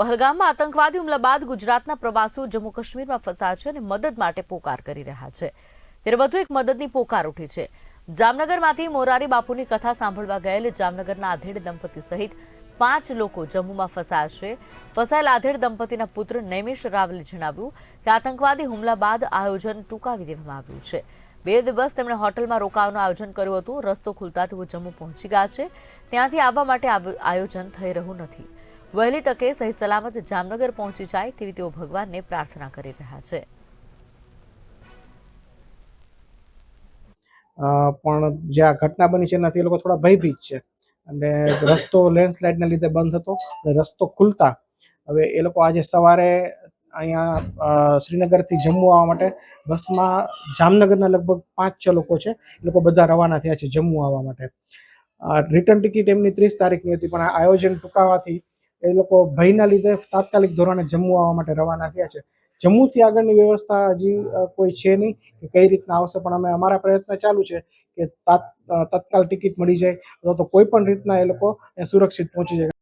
પહલગામમાં આતંકવાદી હુમલા બાદ ગુજરાતના પ્રવાસીઓ જમ્મુ કાશ્મીરમાં ફસાયા છે અને મદદ માટે પોકાર કરી રહ્યા છે. ત્યારે વધુ એક મદદની પોકાર ઉઠી છે. જામનગરમાંથી મોરારી બાપુની કથા સાંભળવા ગયેલ જામનગરના આધેડ દંપતી સહિત પાંચ લોકો જમ્મુમાં ફસાયા છે. ફસાયેલ આધેડ દંપતીના પુત્ર નૈમિષ રાવલે જણાવ્યું કે આતંકવાદી હુમલા બાદ આયોજન ટૂંકાવી દેવામાં આવ્યું છે. બે દિવસ તેમણે હોટલમાં રોકાવાનું આયોજન કર્યું હતું. રસ્તો ખુલતા તેઓ જમ્મુ પહોંચી ગયા છે. ત્યાંથી આવવા માટે આયોજન થઈ રહ્યું નથી. વહેલી તકે સહી સલામત જામનગર પહોંચી જાય તેવી તેઓ ભગવાનને પ્રાર્થના કરી રહ્યા છે. પણ જે આ ઘટના બની છે એનાથી એ લોકો થોડા ભયભીત છે. અને રસ્તો લેન્ડસ્લાઇડના લીધે બંધ હતો રસ્તો ખુલતા. હવે એ લોકો આજે સવારે અહીંયા શ્રીનગરથી જમ્મુ આવવા માટે બસમાં, જામનગરના લગભગ પાંચ છ લોકો છે, એ લોકો બધા રવાના થયા છે જમ્મુ આવવા માટે. રિટર્ન ટિકિટ એમની ત્રીસ તારીખની હતી, પણ આ આયોજન ટૂંકાવાથી એ લોકો ભયના લીધે તાત્કાલિક ધોરણે જમ્મુ આવવા માટે રવાના થયા છે. જમ્મુથી આગળની વ્યવસ્થા હજી કોઈ છે નહીં કે કઈ રીતના આવશે, પણ અમે અમારા પ્રયત્ન ચાલુ છે કે તાત- તત્કાલ ટિકિટ મળી જાય અથવા તો કોઈ પણ રીતના એ લોકો સુરક્ષિત પહોંચી જાય.